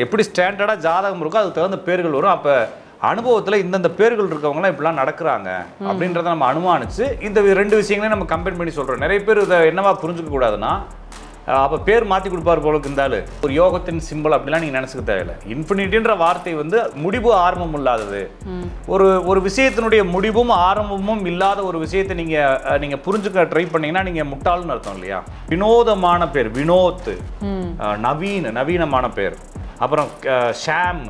எப்படி ஸ்டாண்டர்டாக ஜாதகம் இருக்கோ அதுக்கு தகுந்த பேர்கள் வரும். அப்போ அனுபவத்தில் இந்தந்த பேர்கள் இருக்கவங்களாம் இப்படிலாம் நடக்கிறாங்க அப்படின்றத நம்ம அனுமானிச்சு இந்த ரெண்டு விஷயங்களையும் நம்ம கம்பைன் பண்ணி சொல்கிறோம் நிறைய பேர் இதை என்னவா புரிஞ்சுக்க கூடாதுன்னா அப்போ பேர் மாற்றி கொடுப்பார் போலுக்கு இருந்தாலு ஒரு யோகத்தின் சிம்பிள் அப்படிலாம் நீங்கள் நினச்சிக்க தேவையில்லை. இன்ஃபினிட்டின்ற வார்த்தை வந்து முடிவு ஆரம்பம் இல்லாதது. ஒரு ஒரு விஷயத்தினுடைய முடிவும் ஆரம்பமும் இல்லாத ஒரு விஷயத்தை நீங்கள் நீங்கள் புரிஞ்சுக்க ட்ரை பண்ணீங்கன்னா நீங்கள் முட்டாள்னு அர்த்தம் இல்லையா? வினோதமான பேர் வினோத் நவீன் நவீனமான பேர். அப்புறம் ஷாம்.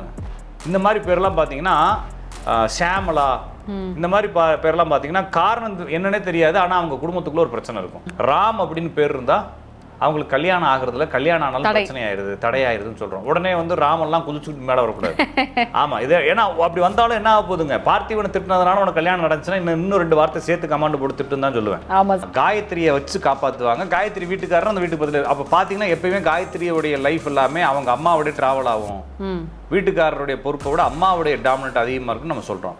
இந்த மாதிரி பேர்லாம் பார்த்தீங்கன்னா ஷாமலா. இந்த மாதிரி பா பேர்லாம் பார்த்தீங்கன்னா காரணம் என்னன்னே தெரியாது. ஆனால் அவங்க குடும்பத்துக்குள்ள ஒரு பிரச்சனை இருக்கும். ராம் அப்படின்னு பேர் இருந்தால் அவங்களுக்கு கல்யாணம் ஆகுறதுல கல்யாணம் ஆனாலும். பிரச்சனை ஆயிருது தடையாயிருதுன்னு சொல்றோம். உடனே வந்து ராமெல்லாம் குதிச்சுட்டு மேலே வரக்கூடாது. ஆமா இது ஏன்னா அப்படி வந்தாலும் என்ன ஆக போகுதுங்க? பார்த்திவனை திட்டினதுனால உனக்கு கல்யாணம் நடந்துச்சுன்னா இன்னும் இன்னும் ரெண்டு வார்த்தை சேர்த்து கமாண்ட் போட்டு தான் சொல்லுவேன். காயத்ரியை வச்சு காப்பாத்துவாங்க. காயத்ரி வீட்டுக்காரர் அந்த வீட்டுக்கு பதில் அப்போ பார்த்தீங்கன்னா எப்பயுமே காயத்ரியோடைய லைஃப் எல்லாமே அவங்க அம்மாவுடைய டிராவல் ஆகும். வீட்டுக்காரருடைய பொறுப்பை விட அம்மாவுடைய டாமினட் அதிகமாக இருக்குன்னு நம்ம சொல்றோம்.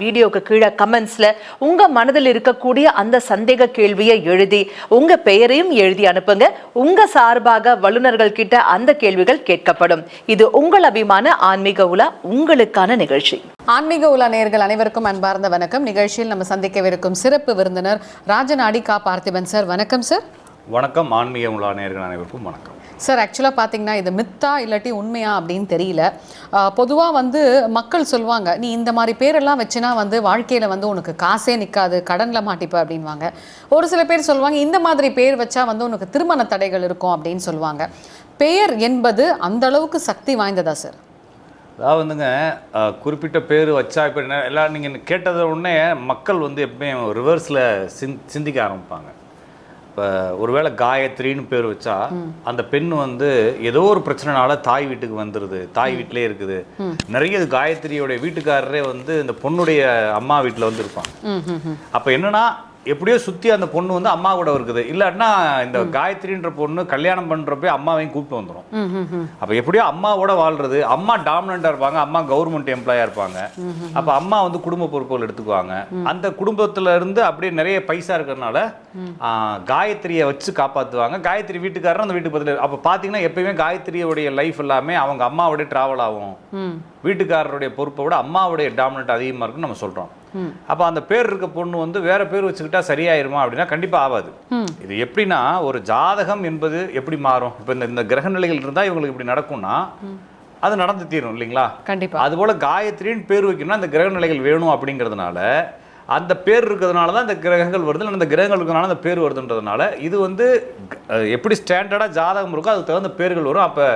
வீடியோக்கு கீழே கமெண்ட்ஸ்ல உங்க மனதில் இருக்கக்கூடிய அந்த சந்தேக கேள்வியை எழுதி உங்க பெயரையும் எழுதி அனுப்புங்க. உங்க சார்பாக வல்லுநர்கள் கிட்ட அந்த கேள்விகள் கேட்கப்படும். இது உங்கள் அபிமான ஆன்மீக உலா உங்களுக்கான நிகழ்ச்சி. ஆன்மீக உலா நேயர்கள் அனைவருக்கும் அன்பார்ந்த வணக்கம். நிகழ்ச்சியில் நம்ம சந்திக்கவிருக்கும் சிறப்பு விருந்தினர் ராஜநாடி கா பார்த்திபன் சார். வணக்கம் சார். வணக்கம். ஆன்மீக உலா நேயர்கள் அனைவருக்கும் வணக்கம். சார் ஆக்சுவலாக பார்த்தீங்கன்னா இது மித்தா இல்லாட்டி உண்மையா அப்படின்னு தெரியல. பொதுவாக வந்து மக்கள் சொல்லுவாங்க நீ இந்த மாதிரி பேரெல்லாம் வச்சுனா வந்து வாழ்க்கையில் வந்து உனக்கு காசே நிற்காது கடனில் மாட்டிப்ப அப்படின்வாங்க. ஒரு சில பேர் சொல்லுவாங்க இந்த மாதிரி பேர் வச்சா வந்து உனக்கு திருமண தடைகள் இருக்கும் அப்படின்னு சொல்லுவாங்க. பெயர் என்பது அந்த அளவுக்கு சக்தி வாய்ந்ததா சார் அதாவது வந்துங்க குறிப்பிட்ட பேர் வச்சா இப்போ என்ன எல்லாம் நீங்கள் கேட்டத உடனே மக்கள் வந்து எப்பயும் ரிவர்ஸில் சிந் சிந்திக்க ஆரம்பிப்பாங்க. இப்போ ஒருவேளை காயத்ரின்னு பேர் வச்சா அந்த பெண் வந்து ஏதோ ஒரு பிரச்சனைனால தாய் வீட்டுக்கு வந்துடுது தாய் வீட்டிலே இருக்குது. நிறைய காயத்ரியோடைய வீட்டுக்காரரே வந்து இந்த பொண்ணுடைய அம்மா வீட்டில் வந்து இருப்பாங்க. அப்போ என்னன்னா எப்படியோ சுற்றி அந்த பொண்ணு வந்து அம்மா கூட இருக்குது. இல்லாட்டினா இந்த காயத்ரின்ற பொண்ணு கல்யாணம் பண்ணுறப்ப அம்மாவையும் கூப்பிட்டு வந்துடும் அப்போ எப்படியோ அம்மாவோட வாழ்றது அம்மா டாமினண்டாக இருப்பாங்க அம்மா கவர்மெண்ட் எம்ப்ளாயாக இருப்பாங்க. அப்போ அம்மா வந்து குடும்ப பொறுப்புகள் எடுத்துக்குவாங்க. அந்த குடும்பத்துல இருந்து அப்படியே நிறைய பைசா இருக்கிறதுனால காயத்ரியை வச்சு காப்பாற்றுவாங்க காயத்ரி வீட்டுக்காரர் அந்த வீட்டுக்கு பதில் அப்போ பார்த்தீங்கன்னா எப்பயுமே காயத்ரியோடைய லைஃப் எல்லாமே அவங்க அம்மாவோட ட்ராவல் ஆகும். வீட்டுக்காரருடைய பொறுப்பை விட அம்மாவுடைய டாமினட் அதிகமாக இருக்குன்னு நம்ம சொல்கிறோம் அப்போ அந்த பேர் இருக்க பொண்ணு வந்து வேற பேர் வச்சுக்கிட்டா சரியாயிருமா அப்படின்னா கண்டிப்பாக ஆகாது இது எப்படின்னா ஒரு ஜாதகம் என்பது எப்படி மாறும்? இப்போ இந்த இந்த கிரக நிலைகள் இருந்தால் இவங்களுக்கு இப்படி நடக்கும்னா அது நடந்து தீரும் இல்லைங்களா? கண்டிப்பா. அதுபோல் காயத்ரின்னு பேர் வைக்கணும்னா அந்த கிரக நிலைகள் வேணும் அப்படிங்கிறதுனால அந்த பேர் இருக்கிறதுனால தான் இந்த கிரகங்கள் வருது இல்லை அந்த கிரகங்கள் இருக்கிறதுனால அந்த பேர் வருதுன்றதுனால இது வந்து எப்படி ஸ்டாண்டர்டாக ஜாதகம் இருக்கோ அதுக்கு தகுந்த பேர்கள் வரும். அப்போ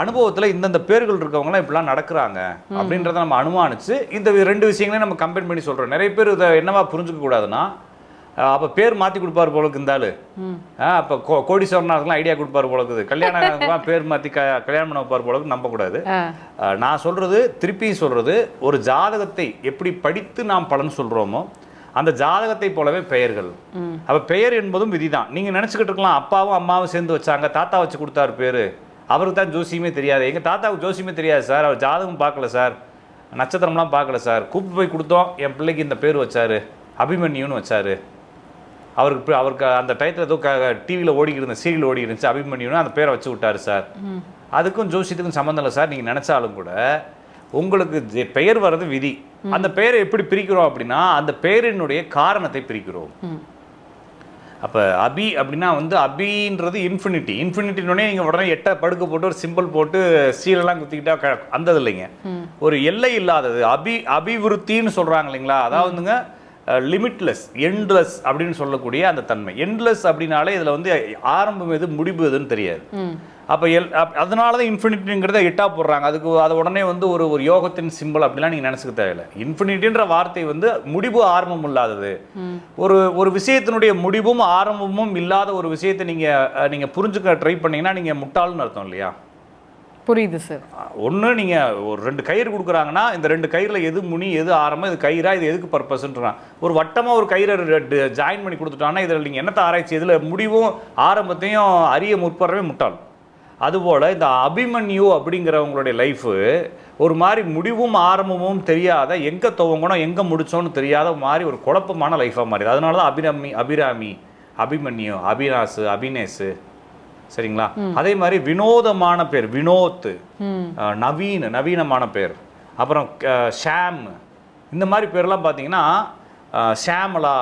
அனுபவத்தில் இந்தந்த பேர்கள் இருக்கவங்களாம் இப்படிலாம் நடக்கிறாங்க அப்படின்றத நம்ம அனுமானிச்சு இந்த ரெண்டு விஷயங்களையும் நம்ம கம்பைன் பண்ணி சொல்கிறோம் நிறைய பேர் இதை என்னவா புரிஞ்சுக்க கூடாதுன்னா அப்போ பேர் மாற்றி கொடுப்பாரு போலக்கு இருந்தாலு அப்போ கோ கோடீஸ்வரனாருக்குலாம் ஐடியா கொடுப்பாரு போலக்குது கல்யாணம் பேர் மாற்றி க கல்யாணம் பண்ண வைப்பார் போலக்கு நம்பக்கூடாது நான் சொல்றது திருப்பியும் சொல்றது ஒரு ஜாதகத்தை எப்படி படித்து நாம் பலன் சொல்றோமோ அந்த ஜாதகத்தை போலவே பெயர்கள். அப்ப பெயர் என்பதும் விதிதான். நீங்க நினைச்சுக்கிட்டு இருக்கலாம் அப்பாவும் அம்மாவும் சேர்ந்து வச்சாங்க தாத்தா வச்சு கொடுத்தாரு பேரு. அவருக்கு தான் ஜோசியமே தெரியாது. எங்க தாத்தாவுக்கு ஜோசியமே தெரியாது சார். அவர் ஜாதகம் பார்க்கல சார். நட்சத்திரம்லாம் பார்க்கல சார். கூப்பிட்டு போய் கொடுத்தோம். என் பிள்ளைக்கு இந்த பேர் வச்சாரு. அபிமன்யுன்னு வச்சாரு. அவருக்கு அவருக்கு அந்த டயத்தில் ஏதோ டிவியில் ஓடிக்கிட்டு இருந்த சீரியல் இருந்துச்சு. அபிமன்யுன்னு அந்த பேரை வச்சு விட்டாரு சார். அதுக்கும் ஜோசியத்துக்கும் சம்மந்தம் இல்லை சார். நீங்கள் நினச்சாலும் கூட உங்களுக்கு பெயர் வர்றது விதி. அந்த பெயரை எப்படி பிரிக்கிறோம் அப்படின்னா அந்த பெயரினுடைய காரணத்தை பிரிக்கிறோம். அப்போ அபி அப்படின்னா வந்து அபின்றது இன்ஃபினிட்டி இன்ஃபினிட்டினோடனே நீங்கள் உடனே எட்ட படுக்க போட்டு ஒரு சிம்பிள் போட்டு சீலெல்லாம் குத்திக்கிட்டா அந்த இது இல்லைங்க. ஒரு எல்லை இல்லாதது. அபி அபிவிருத்தின்னு சொல்கிறாங்க இல்லைங்களா? அதாவதுங்க லிமிட்லெஸ் எண்ட்லெஸ் அப்படின்னு சொல்லக்கூடிய அந்த தன்மை. எண்ட்லெஸ் அப்படின்னாலே இதில் வந்து ஆரம்பம் எது முடிவு எதுன்னு தெரியாது. அப்போ எல் அதனால தான் இன்ஃபினிட்டிங்கிறத எட்டா போடுறாங்க. அதுக்கு அது உடனே வந்து ஒரு ஒரு யோகத்தின் சிம்பிள் அப்படிலாம் நீங்கள் நினச்சிக்க தேவையில்லை. இன்ஃபினிட்டின்ற வார்த்தை வந்து முடிவு ஆரம்பம் இல்லாதது. ஒரு ஒரு விஷயத்தினுடைய முடிவும் ஆரம்பமும் இல்லாத ஒரு விஷயத்தை நீங்கள் நீங்கள் புரிஞ்சுக்க ட்ரை பண்ணீங்கன்னா நீங்கள் முட்டாள்னு அர்த்தம் இல்லையா? புரியுது சார் ஒன்று நீங்கள் ஒரு ரெண்டு கயிறு கொடுக்குறாங்கன்னா இந்த ரெண்டு கயிறில் எது முனி எது ஆரம்பம் இது கயிறா இது எதுக்கு பர்பஸ்ன்றான் ஒரு வட்டமாக ஒரு கயிறை ஜாயின் பண்ணி கொடுத்துட்டாங்கன்னா இதில் நீங்கள் என்னத்தை ஆராய்ச்சி இதில் முடிவும் ஆரம்பத்தையும் அறிய முற்படுறவே முட்டாள். அதுபோல் இந்த அபிமன்யு அப்படிங்கிறவங்களுடைய லைஃபு ஒரு மாதிரி முடிவும் ஆரம்பமும் தெரியாத எங்கே துவங்கணும் எங்கே முடிச்சோன்னு தெரியாத மாதிரி ஒரு குழப்பமான லைஃபாக மாறிது அதனால தான் அபிராமி அபிராமி அபிமன்யு அபினாஷ் அபினேஷ் சரிங்களா? அதே மாதிரி வினோதமான பேர் வினோத் நவீன் நவீனமான பேர். அப்புறம் ஷாம். இந்த மாதிரி பேர்லாம் பார்த்தீங்கன்னா ஷாமலா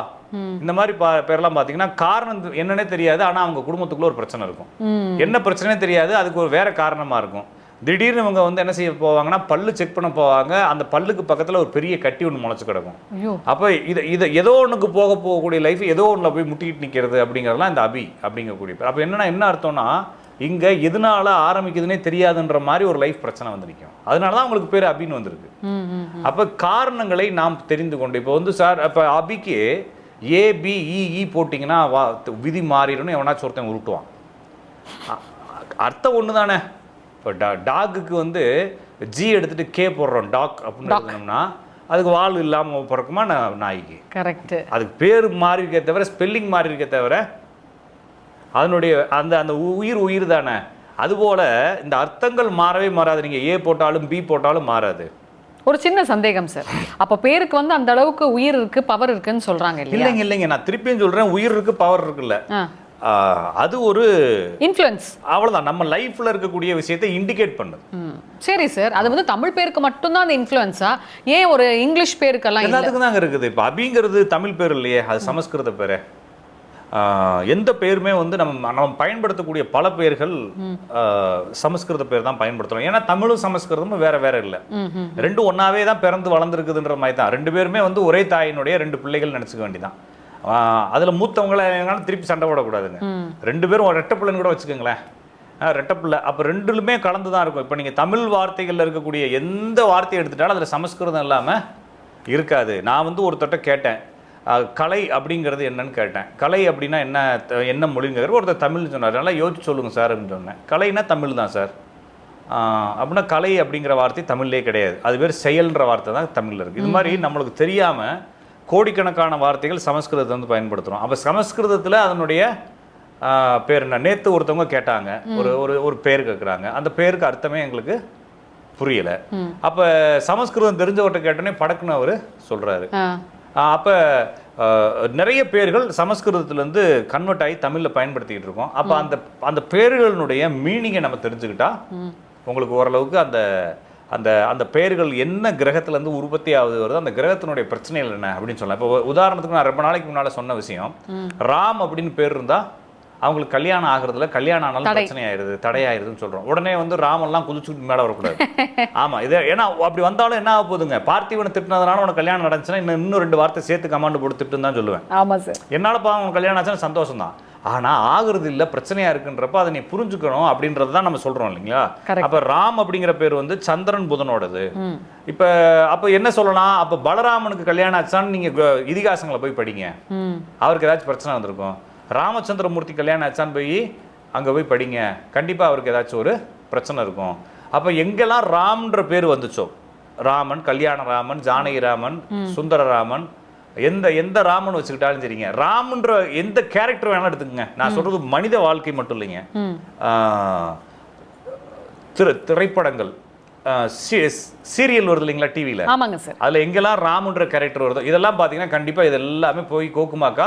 இந்த மாதிரி பா- பேர்லாம் பார்த்தீங்கன்னா காரணம் என்னன்னே தெரியாது. ஆனால் அவங்க குடும்பத்துக்குள்ள ஒரு பிரச்சனை இருக்கும். என்ன பிரச்சனையே தெரியாது. அதுக்கு ஒரு வேற காரணமாக இருக்கும். திடீர்னு இவங்க வந்து என்ன செய்ய போவாங்கன்னா பல்லு செக் பண்ண போவாங்க. அந்த பல்லுக்கு பக்கத்தில் ஒரு பெரிய கட்டி ஒன்று முளைச்சு கிடக்கும். அப்போ இதை இதை ஏதோ ஒன்றுக்கு போக போகக்கூடிய லைஃப் ஏதோ ஒன்றில் போய் முட்டிக்கிட்டு நிற்கிறது அப்படிங்கிறதெல்லாம் இந்த அபி அப்படிங்கக்கூடிய அப்போ என்னன்னா என்ன அர்த்தம்னா இங்கே எதனால ஆரம்பிக்குதுன்னே தெரியாதுன்ற மாதிரி ஒரு லைஃப் பிரச்சனை வந்து நிற்கும் அதனால தான் அவங்களுக்கு பேர் அபின்னு வந்திருக்கு. அப்போ காரணங்களை நாம் தெரிந்து கொண்டு இப்போ வந்து சார் அப்போ அபிக்கு ஏபிஇஇ போட்டிங்கன்னா வா விதி மாறிடும்னு எவனாச்சும் ஒருத்தன் உருட்டுவான். அர்த்தம் ஒன்று தானே இப்போ டா டாகுக்கு வந்து ஜி எடுத்துட்டு கே போடுறோம். டாக் அப்படின்னு எழுதணும்னா அதுக்கு வால் இல்லாமல் பிறக்குமா? நா- நாய்க்கு. கரெக்ட் அதுக்கு பேர் மாறி இருக்கே தவிர ஸ்பெல்லிங் மாறி இருக்கே தவிர அதனுடைய அந்த அந்த உயிர் உயிர் தானே அதுபோல் இந்த அர்த்தங்கள் மாறவே மாறாது. நீங்கள் ஏ போட்டாலும் பி போட்டாலும் மாறாது. ஒரு சின்ன சந்தேகம் சார் அப்ப பேருக்கு வந்து அந்த அளவுக்கு உயிர் இருக்கு பவர் இருக்குன்னு சொல்றாங்க இல்லைங்க இல்லைங்க. நான் திருப்பியும் சொல்கிறேன் உயிர் இருக்கு பவர் இருக்குல்ல. அது ஒரு இன்ஃப்ளூயன்ஸ் அவ்வளோதான் நம்ம லைஃப்பில் இருக்கக்கூடிய விஷயத்தை இண்டிகேட் பண்ணுது. சரி சார் அது வந்து தமிழ் பேருக்கு மட்டும்தான் அந்த இன்ஃப்ளூயன்ஸா ஏன் ஒரு இங்கிலீஷ் பேருக்கெல்லாம் எல்லாத்துக்கும் தாங்க இருக்குது. இப்போ அபிங்கிறது தமிழ் பேர் இல்லையே. அது சமஸ்கிருத பேர். எந்த பேருமே வந்து நம்ம நம்ம பயன்படுத்தக்கூடிய பல பேர்கள் ஆ, சமஸ்கிருத பேர் தான் பயன்படுத்துறோம். ஏன்னா தமிழும் சமஸ்கிருதமும் வேற வேற இல்லை. ரெண்டும் ஒன்னாவே தான் பிறந்து வளர்ந்துருக்குதுன்ற மாதிரி தான். ரெண்டு பேருமே வந்து ஒரே தாயினுடைய ரெண்டு பிள்ளைகள் நினச்சிக்க வேண்டிதான். அதுல மூத்தவங்கள திருப்பி சண்டை போடக்கூடாதுங்க. ரெண்டு பேரும் ஒரு ரெட்டை பிள்ளைன்னு கூட வச்சுக்கோங்களேன். ஆ, ரெட்டை பிள்ளை. அப்போ ரெண்டுலுமே கலந்து தான் இருக்கும். இப்போ நீங்கள் தமிழ் வார்த்தைகளில் இருக்கக்கூடிய எந்த வார்த்தையை எடுத்துட்டாலும் அதில் சமஸ்கிருதம் இல்லாமல் இருக்காது. நான் வந்து ஒருத்தட்ட கேட்டேன். கலை அப்படிங்கிறது என்னன்னு கேட்டேன். கலை அப்படின்னா என்ன என்ன மொழிங்கிறது? ஒருத்தர் தமிழ்னு சொன்னார். நல்லா யோசிச்சு சொல்லுங்க சார் அப்படின்னு சொன்னேன். கலைனா தமிழ் தான் சார். அப்படின்னா கலை அப்படிங்கிற வார்த்தை தமிழ்லே கிடையாது. அது பேர் செயல்ன்ற வார்த்தை தான் தமிழில் இருக்குது இது மாதிரி நம்மளுக்கு தெரியாமல் கோடிக்கணக்கான வார்த்தைகள் சமஸ்கிருதத்தை வந்து பயன்படுத்துகிறோம் அப்போ சமஸ்கிருதத்தில் அதனுடைய பேர் என்ன? நேற்று ஒருத்தவங்க கேட்டாங்க. ஒரு ஒரு ஒரு பேர் கேட்குறாங்க அந்த பேருக்கு அர்த்தமே எங்களுக்கு புரியலை. அப்போ சமஸ்கிருதம் தெரிஞ்சவர்கிட்ட கேட்டோன்னே படக்குன்னு அவர் சொல்கிறாரு. அப்போ நிறைய பேர்கள் சமஸ்கிருதத்துலேருந்து கன்வெர்ட் ஆகி தமிழில் பயன்படுத்திக்கிட்டு இருக்கோம். அப்போ அந்த அந்த பேர்களினுடைய மீனிங்கை நம்ம தெரிஞ்சுக்கிட்டா உங்களுக்கு ஓரளவுக்கு அந்த அந்த அந்த பெயர்கள் என்ன கிரகத்துலேருந்து உற்பத்தி ஆகுது வருதோ அந்த கிரகத்தினுடைய பிரச்சனைகள் என்ன அப்படின்னு சொல்லலாம். இப்போ உதாரணத்துக்கு நான் ரொம்ப நாளைக்கு முன்னால் சொன்ன விஷயம். ராம் அப்படின்னு பேர் இருந்தால் அவங்களுக்கு கல்யாணம் ஆகுறதுல கல்யாணம் ஆனாலும். பிரச்சனை ஆயிருது தடையாயிருதுன்னு சொல்றோம். உடனே வந்து ராமெல்லாம் குதிச்சுட்டு மேலே வரக்கூடாது. ஆமா இது ஏன்னா அப்படி வந்தாலும் என்ன ஆக போகுதுங்க? பார்த்திவனை திட்டினதுனால உனக்கு கல்யாணம் நடந்துச்சுன்னா இன்னும் இன்னும் ரெண்டு வார்த்தை சேர்த்து கமாண்ட் போட்டு திட்டுன்னு தான் சொல்லுவேன். ஆமா சார் என்னால பா உனக்கு கல்யாணம் ஆச்சுன்னா சந்தோஷம் தான். ஆனா ஆகுறது இல்ல பிரச்சனையா இருக்குன்றப்ப அதை நீ புரிஞ்சுக்கணும் அப்படின்றது தான் நம்ம சொல்றோம் இல்லைங்களா. அப்ப ராம் அப்படிங்கிற பேர் வந்து சந்திரன் புதனோடது. இப்ப அப்ப என்ன சொல்லலாம்? அப்ப பலராமனுக்கு கல்யாணம் ஆச்சான்னு நீங்க இதிகாசங்களை போய் படிங்க. அவருக்கு ஏதாச்சும் பிரச்சனை வந்திருக்கும். ராமச்சந்திரமூர்த்தி கல்யாணம் ஆச்சான்னு போய் அங்கே போய் படிங்க. கண்டிப்பாக அவருக்கு ஏதாச்சும் ஒரு பிரச்சனை இருக்கும். அப்போ எங்கெல்லாம் ராம்ன்ற பேர் வந்துச்சோ? ராமன் கல்யாண ராமன் ஜானகி ராமன் சுந்தர ராமன் எந்த எந்த ராமன் வச்சுக்கிட்டாலும் சரிங்க. ராமன்ற எந்த கேரக்டர் வேணாலும் எடுத்துக்கங்க. நான் சொல்றது மனித வாழ்க்கை மட்டும் இல்லைங்க. திரு திரைப்படங்கள். சீரியல் வருது இல்லைங்களா டிவியில் ஆமாங்க சார். அதுல எங்கெல்லாம் ராமுன்ற கேரக்டர் வருதோ இதெல்லாம் பாத்தீங்கன்னா கண்டிப்பா இது எல்லாமே போய் கோக்குமாக்கா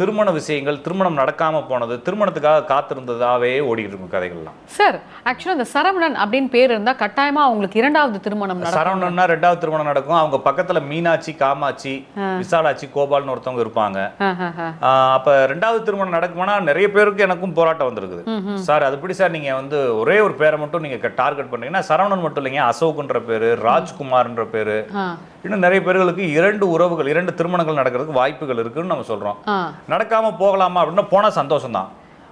திருமண விஷயங்கள் திருமணம் நடக்காம போனது திருமணத்துக்காக காத்திருந்ததாவே ஓடிட்டு இருக்கும் கதைகள்லாம். சார் ஆக்சுவலா இந்த சரவணன் அப்படின்னு பேர் இருந்தா கட்டாயமா அவங்களுக்கு இரண்டாவது திருமணம் சரவணன்னா ரெண்டாவது திருமணம் நடக்கும். அவங்க பக்கத்துல மீனாட்சி காமாட்சி விசாலாட்சி கோபால்னு ஒருத்தவங்க இருப்பாங்க. அப்ப ரெண்டாவது திருமணம் நடக்குமானா நிறைய பேருக்கு எனக்கும் போராட்டம் வந்திருக்குது. சார் அது எப்படி சார் நீங்க வந்து ஒரே ஒரு பேரை மட்டும் நீங்க டார்கெட் பண்றீங்கன்னா சரவணன் மட்டும் இல்லைங்க அசோக்ன்ற பேரு ராஜ்குமார்ன்ற பேரு. இன்னும் நிறைய பேர்களுக்கு இரண்டு உறவுகள் இரண்டு திருமணங்கள் நடக்கிறதுக்கு வாய்ப்புகள் இருக்குன்னு நம்ம சொல்றோம். நடக்காம போகலாமா அப்படின்னா போனா சந்தோஷம் தான்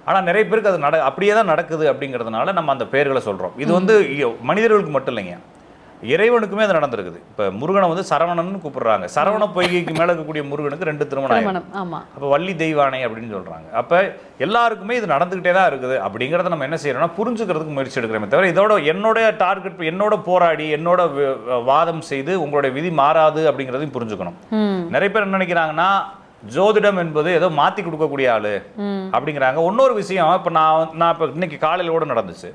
ஆனா நிறைய பேருக்கு அது நட அப்படியே தான் நடக்குது அப்படிங்கிறதுனால நம்ம அந்த பெயர்களை சொல்றோம். இது வந்து மனிதர்களுக்கு மட்டும் இல்லைங்க. இறைவனுக்குமே அது நடந்திருக்குது. இப்ப முருகனை வந்து சரவணன்னு கூப்பிடுறாங்க. சரவண பொய்கைக்கு மேல இருக்கக்கூடிய முருகனுக்கு ரெண்டு திருமணம் ஆயிருக்கு. திருமணம் ஆமா. அப்போ வள்ளி தெய்வானை அப்படின்னு சொல்றாங்க. அப்ப எல்லாருக்குமே இது நடந்துகிட்டே தான் இருக்குது. அப்படிங்கிறத நம்ம என்ன செய்யறோம்னா புரிஞ்சுக்கிறதுக்கு முயற்சி எடுக்கிறோமே தவிர இதோட என்னோட டார்கெட் என்னோட போராடி என்னோட வாதம் செய்து உங்களுடைய விதி மாறாது அப்படிங்கிறதையும் புரிஞ்சுக்கணும். நிறைய பேர் என்ன நினைக்கிறாங்கன்னா ஜோதிடம் என்பது ஏதோ மாத்தி கொடுக்கக்கூடிய ஆளு அப்படிங்கிறாங்க. இன்னொரு விஷயம் இப்போ நான் நான் இப்போ இன்னைக்கு காலையில கூட நடந்துச்சு.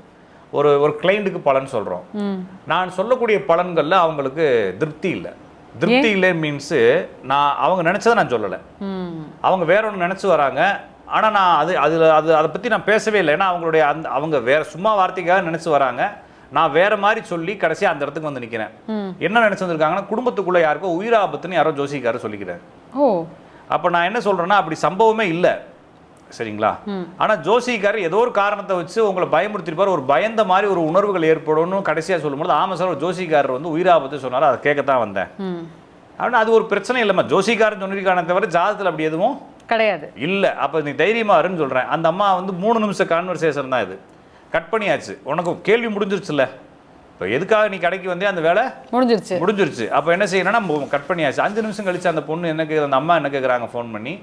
ஒரு ஒரு கிளைண்ட்டுக்கு பலன் சொல்றோம். ம். நான் சொல்லக்கூடிய பலன்கள்ல அவங்களுக்கு திருப்தி இல்லை. திருப்தி இல்லை மீன்ஸு நான் அவங்க நினைச்சதை நான் சொல்லலை. அவங்க வேற ஒன்று நினச்சி வராங்க. ஆனால் நான் அது அதில் அது அதை பற்றி நான் பேசவே இல்லை. ஏன்னா அவங்களுடைய அந்த அவங்க வேற சும்மா வார்த்தைக்காக நினச்சி வராங்க. நான் வேற மாதிரி சொல்லி கடைசியாக அந்த இடத்துக்கு வந்து நிற்கிறேன் என்ன நினச்சி வந்திருக்காங்கன்னா குடும்பத்துக்குள்ளே யாருக்கோ உயிராபத்துன்னு யாரோ ஜோசிக்காரர் சொல்லிக்கிறார். ஓ. அப்போ நான் என்ன சொல்கிறேன்னா அப்படி சம்பவமே இல்லை. சரிங்களா? ஆனால் ஜோசிக்காரர் ஏதோ ஒரு காரணத்தை வச்சு உங்களை பயமுறுத்திருப்பார். ஒரு பயந்த மாதிரி ஒரு உணர்வுகள் ஏற்படும்னு கடைசியாக சொல்லும்போது ஆமாம் சார் ஒரு ஜோசிக்காரர் வந்து உயிராபத்து சொன்னார் அதை கேட்கத்தான் வந்தேன். ஆனால் அது ஒரு பிரச்சனை இல்லைம்மா. ஜோசிக்காரன் சொன்னிருக்கானே தவிர ஜாதகத்தில் அப்படி எதுவும் கிடையாது. இல்ல. அப்ப நீ தைரியமா இருன்னு சொல்றேன். அந்த அம்மா வந்து மூணு நிமிஷம் கான்வர்சேஷன் தான் இது. கட் பண்ணியாச்சு. உனக்கு கேள்வி முடிஞ்சிருச்சுல்ல? இப்போ எதுக்காக நீ கடைக்கு வந்தே அந்த வேலை? முடிஞ்சிருச்சு. முடிஞ்சிருச்சு. அப்போ என்ன செய்யணும்னா கட் பண்ணியாச்சு. அஞ்சு நிமிஷம் கழிச்சு அந்த பொண்ணு என்ன கேக்குது அந்த அம்மா என்ன கேட்குறாங்க ஃபோன் பண்ணி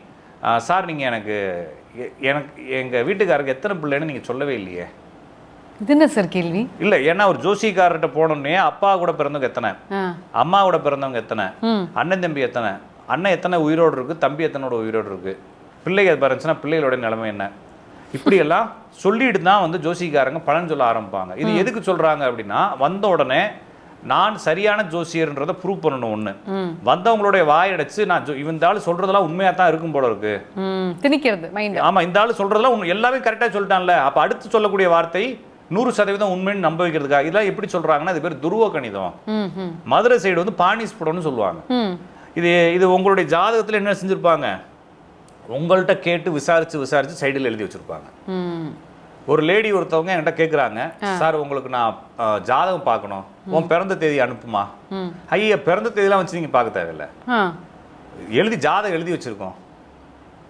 "ஆ, சார் நீங்கள் எனக்கு எனக்கு எங்கள் வீட்டுக்காரருக்கு எத்தனை பிள்ளைன்னு நீங்கள் சொல்லவே இல்லையே. இது என்ன சார் கேள்வி? இல்லை ஏன்னா ஒரு ஜோசிக்காரர்கிட்ட போனோடனே அப்பா கூட பிறந்தவங்க எத்தனை? அம்மா கூட பிறந்தவங்க எத்தனை? அண்ணன் தம்பி எத்தனை? அண்ணன் எத்தனை உயிரோடு இருக்கு? தம்பி எத்தனோட உயிரோடு இருக்கு? பிள்ளைங்க அது பாருச்சுன்னா பிள்ளைகளோட நிலைமை என்ன? இப்படியெல்லாம் சொல்லிட்டு தான் வந்து ஜோசிக்காரங்க பலன் சொல்ல ஆரம்பிப்பாங்க. இது எதுக்கு சொல்றாங்க அப்படின்னா வந்த உடனே நான் சரியான ஜோசியர்ன்றதை ப்ரூவ் பண்ணணும் ம். வந்தவங்களுடைய வாயடைச்சு நான் இந்த ஆள் சொல்றதெல்லாம் உண்மையா தான் இருக்கும் போல இருக்கு. திணிக்கிறது மைண்ட் ஆமா இந்த ஆள் சொல்றதெல்லாம் எல்லாமே கரெக்டா சொல்லிட்டான்ல. அப்ப அடுத்து சொல்லக்கூடிய வார்த்தை நூறு சதவீதம் உண்மைன்னு நம்ப வைக்கிறதுக்காக. இதெல்லாம் எப்படி சொல்றாங்கன்னா இது பேர் துருவ கணிதம். மதுரை சைடு வந்து பானிஸ் படம்னு சொல்லுவாங்க. இது இது உங்களுடைய ஜாதகத்தில் என்ன செஞ்சுருப்பாங்க? உங்கள்கிட்ட கேட்டு விசாரிச்சு விசாரிச்சு சைடில் எழுதி வச்சிருப்பாங்க. ஒரு லேடி ஒருத்தவங்க என்கிட்ட கேட்குறாங்க சார் உங்களுக்கு நான் ஜாதகம் பார்க்கணும். உன் பிறந்த தேதி அனுப்புமா? ஐயா பிறந்த தேதிலாம் வச்சு நீங்கள் பார்க்க தேவையில்ல. எழுதி ஜாதகம் எழுதி வச்சிருக்கோம்.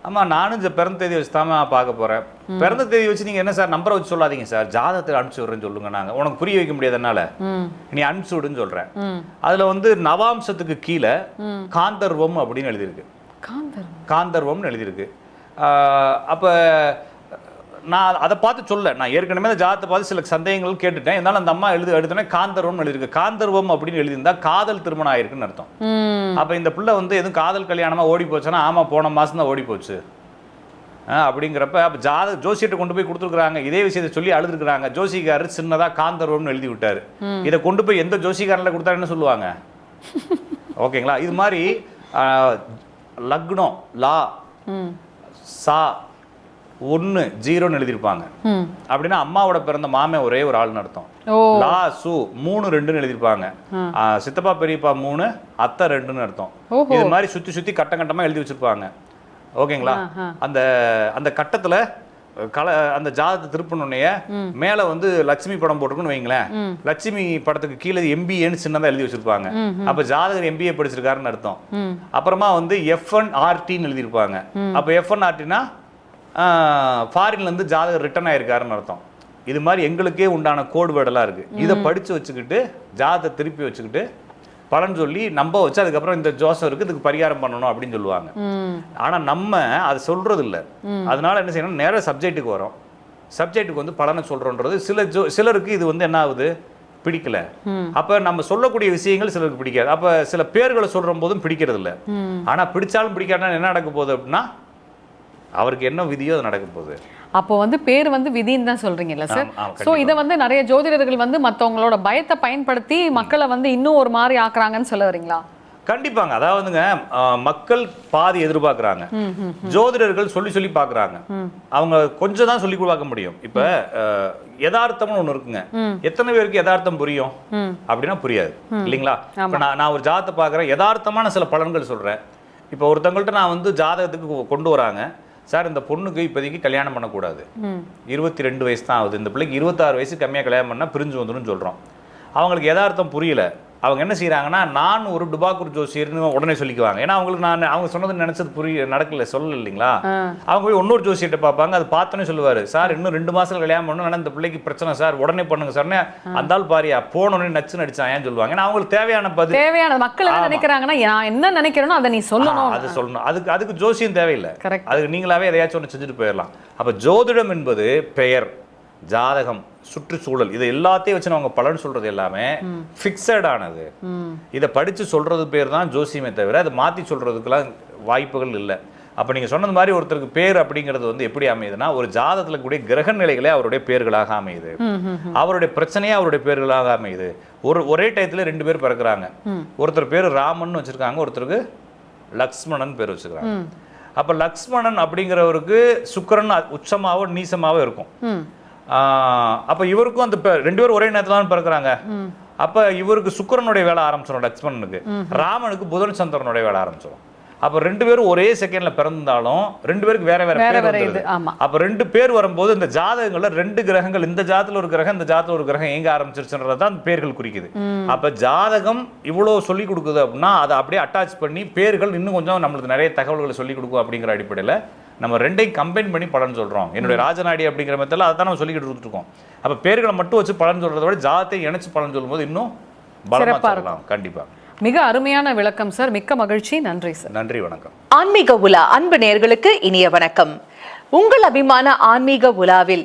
ஆமா நானும் இந்த பிறந்த தேதி வச்சு தான் பார்க்க போறேன். பிறந்த தேதி வச்சு நீங்க என்ன சார் நம்பரை வச்சு சொல்லாதீங்க சார். ஜாதகத்தில் அனுப்பிச்சு விட்றேன்னு சொல்லுங்க நாங்க. உனக்கு புரிய வைக்க முடியாது என்னால. ம். நீ அனுப்பிச்சு விடுன்னு சொல்றேன். ம். அதுல வந்து நவாம்சத்துக்கு கீழே காந்தர்வம் அப்படின்னு எழுதியிருக்கு. காந்தர் காந்தர்வம்னு எழுதியிருக்கு. அப்ப நான் அதை பார்த்து சொல்ல நான் ஏற்கனவே அந்த ஜாதத்தை பார்த்து சில சந்தேகங்கள் கேட்டுட்டேன். இருந்தாலும் அந்த அம்மா எழுதி எடுத்தோன்னே காந்தர்வம்னு எழுதியிருக்கு. காந்தர்வம் அப்படின்னு எழுதியிருந்தா காதல் திருமணம் ஆயிருக்குன்னு அர்த்தம். அப்ப இந்த பிள்ளை வந்து எதுவும் காதல் கல்யாணமா ஓடி போச்சுன்னா ஆமா போன மாசம் தான் ஓடி போச்சு. அப்படிங்கிறப்ப அப்ப ஜாத ஜோசியத்தை கொண்டு போய் கொடுத்துருக்காங்க இதே விஷயத்தை சொல்லி அழுதுருக்காங்க ஜோசிக்காரர் சின்னதா காந்தர்வம்னு எழுதி விட்டாரு. இதை கொண்டு போய் எந்த ஜோசிக்காரில் கொடுத்தா என்ன சொல்லுவாங்க? ஓகேங்களா? இது மாதிரி லக்னம் லா சா ஒன்று ஜீரோன்னு எழுதியிருப்பாங்க. அப்படின்னா அம்மாவோட பிறந்த மாமே ஒரே ஒரு ஆள்னு அர்த்தம். லா சு மூணு ரெண்டுன்னு எழுதியிருப்பாங்க. சித்தப்பா பெரியப்பா மூணு அத்தை ரெண்டுன்னு அர்த்தம். இது மாதிரி சுத்தி சுத்தி கட்டம் கட்டமா எழுதி வச்சிருப்பாங்க. ஓகேங்களா. அந்த அந்த கட்டத்துல கல அந்த ஜாதகத்தை திருப்பினோடனே மேல வந்து லட்சுமி படம் போட்டிருக்குன்னு வைங்களேன். லட்சுமி படத்துக்கு கீழே எம்பிஏன்னு சின்னதா எழுதி வச்சிருப்பாங்க. அப்ப ஜாதகர் எம்பிஏ படிச்சிருக்காருன்னு அர்த்தம். அப்புறமா வந்து எஃப்என் ஆர்டின்னு எழுதியிருப்பாங்க. அப்ப எஃப்என் ஆர்டினா ஃபாரின்ல இருந்து ஜாதகர் ரிட்டர்ன் ஆயிருக்காருன்னு அர்த்தம். இது மாதிரி எங்களுக்கே உண்டான கோடு வேர்டெல்லாம் இருக்கு. இதை படிச்சு வச்சுக்கிட்டு ஜாதகத்தை திருப்பி வச்சுக்கிட்டு பலன் சொல்லி நம்ப வச்சு அதுக்கப்புறம் இந்த ஜோசம் இருக்கு இதுக்கு பரிகாரம் பண்ணணும் அப்படின்னு சொல்லுவாங்க. ம். ஆனா நம்ம அதை சொல்றது இல்ல அதனால என்ன செய்யணும்? நேரா சப்ஜெக்ட்டுக்கு வரோம். சப்ஜெக்ட்டுக்கு வந்து பலனை சொல்றோன்றது சில ஜோ சிலருக்கு இது வந்து என்ன ஆகுது? பிடிக்கல. அப்ப நம்ம சொல்லக்கூடிய விஷயங்கள் சிலருக்கு பிடிக்காது. அப்ப சில பேர்களை சொல்ற போதும் பிடிக்கிறது இல்ல ஆனா பிடிச்சாலும் பிடிக்காட்டா என்ன நடக்க போகுது அப்படின்னா அவருக்கு என்ன விதியோ அது நடக்க போகுது. அப்போ வந்து பேர் வந்து விதின்னு தான் சொல்றீங்கல்ல சார் சோ இதை வந்து நிறைய ஜோதிடர்கள் வந்து மத்தவங்களோட பயத்தை பயன்படுத்தி மக்களை வந்து இன்னும் ஒரு மாதிரி ஆக்குறாங்கன்னு சொல்ல வரீங்களா? கண்டிப்பாங்க. அதாவதுங்க மக்கள் பாதி எதிர்பார்க்கறாங்க. ஜோதிடர்கள் சொல்லி சொல்லி பார்க்கறாங்க அவங்க கொஞ்சம் தான் சொல்லி பார்க்க முடியும். இப்ப யதார்த்தம்னு ஒண்ணு இருக்குங்க. எத்தனை பேருக்கு யதார்த்தம் புரியும்? அப்படின்னா புரியாது. இல்லைங்களா? இப்ப நான் நான் ஒரு ஜாதகத்தை பார்க்குறேன். யதார்த்தமான சில பலன்கள் சொல்றேன். இப்போ ஒருத்தவங்கள்ட்ட நான் வந்து ஜாதகத்துக்கு கொண்டு வராங்க. சார் இந்த பொண்ணுக்கு இப்போதைக்கு கல்யாணம் பண்ணக்கூடாது. இருபத்தி ரெண்டு வயசு தான் ஆகுது. இந்த பிள்ளைக்கு இருபத்தாறு வயசு கம்மியாக கல்யாணம் பண்ணால் பிரிஞ்சு வந்துடும் சொல்கிறோம் அவங்களுக்கு யதார்த்தம் புரியல. அவங்க என்ன செய்றாங்கன்னா நான் ஒரு டுபாக்கூர் ஜோசியர்னு உடனே சொல்லிக்குவாங்க. ஏன்னா அவங்களுக்கு நான் அவங்க சொன்னது நினைச்சது புரிய நடக்கல சொல்லல இல்லைங்களா? அவங்க போய் இன்னொரு ஜோசியர்கிட்ட பார்ப்பாங்க அது பார்த்தோன்னே சொல்லுவாரு சார் இன்னும் ரெண்டு மாசத்துல கல்யாணம் பண்ணணும் ஆனா இந்த பிள்ளைக்கு பிரச்சனை சார் உடனே பண்ணுங்க சார்னே அந்த ஆள் பாரியா போனோடனே நச்சு நடிச்சான் ஏன் சொல்லுவாங்க? ஏன்னா அவங்களுக்கு தேவையான பதில். தேவையான மக்கள் என்ன. நினைக்கிறாங்கன்னா நான் என்ன நினைக்கிறேனோ அதை நீ சொல்லணும். அது சொல்லணும். அதுக்கு அதுக்கு ஜோசியம் தேவையில்லை. அதுக்கு நீங்களாவே எதையாச்சும் ஒன்று செஞ்சுட்டு போயிடலாம். அப்ப ஜோதிடம் என்பது பெயர். ஜாதகம் சுற்றுச்சூழல் இது எல்லாத்தையும் வச்சு அவங்க பலன் சொல்றது எல்லாமே ஃபிக்ஸட் ஆனது. இதை படிச்சு சொல்றது பேர் தான் ஜோசியமே தவிர அதை மாத்தி சொல்றதுக்கெல்லாம் வாய்ப்புகள் இல்லை. அப்ப நீங்க சொன்னது மாதிரி ஒருத்தருக்கு பேர் அப்படிங்கிறது வந்து எப்படி அமையுதுன்னா ஒரு ஜாதகத்துல கூடிய கிரக நிலைகளே அவருடைய பேர்களாக அமையுது. அவருடைய பிரச்சனையே அவருடைய பேர்களாக அமையுது. ஒரு ஒரே டயத்துல ரெண்டு பேர் பிறக்குறாங்க. ஒருத்தர் பேர் ராமன் வச்சிருக்காங்க ஒருத்தருக்கு லக்ஷ்மணன் பேர் வச்சுக்கிறாங்க அப்ப லக்ஷ்மணன் அப்படிங்கிறவருக்கு சுக்கிரன் உச்சமாவோ நீசமாவோ இருக்கும். அப்ப இவருக்கும் அந்த ரெண்டு பேரும் ஒரே நேரத்துல தான் பிறக்குறாங்க அப்ப இவருக்கு சுக்கிரனுடைய வேலை ஆரம்பிச்சிடும் லக்ஷ்மணனுக்கு. ராமனுக்கு புதன் சந்திரனுடைய வேலை ஆரம்பிச்சிடும் அப்ப ரெண்டு பேரும் ஒரே செகண்ட்ல பிறந்தாலும் ரெண்டு பேருக்கு வேற வேற பேர் அப்ப ரெண்டு பேர் வரும்போது இந்த ஜாதகங்கள்ல ரெண்டு கிரகங்கள் இந்த ஜாதத்துல ஒரு கிரகம் இந்த ஜாதத்துல ஒரு கிரகம் எங்க ஆரம்பிச்சிருச்சுன்றதை தான் அந்த பேர்கள் குறிக்குது. அப்ப ஜாதகம் இவ்வளவு சொல்லி கொடுக்குது அப்படின்னா அதை அப்படியே அட்டாச் பண்ணி பேர்கள் இன்னும் கொஞ்சம் நம்மளுக்கு நிறைய தகவல்களை சொல்லி கொடுக்கும் அப்படிங்கிற அடிப்படையில நம்ம ரெண்டையும் கம்பைன் பண்ணி பலன் சொல்றோம். என்னுடைய ராஜநாடி அப்படிங்கிற மெத்தடில் அதை தான் நம்ம சொல்லிக்கிட்டு இருக்கோம். அப்ப பேர்களை மட்டும் வச்சு பலன் சொல்றதை விட ஜாதத்தை இணைச்சு பலன் சொல்லும்போது இன்னும் பலமா சிறப்பா சொல்லலாம். கண்டிப்பா. மிக அருமையான விளக்கம் சார் மிக்க மகிழ்ச்சி. நன்றி சார் நன்றி வணக்கம். ஆன்மீக உலா அன்பு நேயர்களுக்கு இனிய வணக்கம். உங்கள் அபிமான ஆன்மீக உலாவில்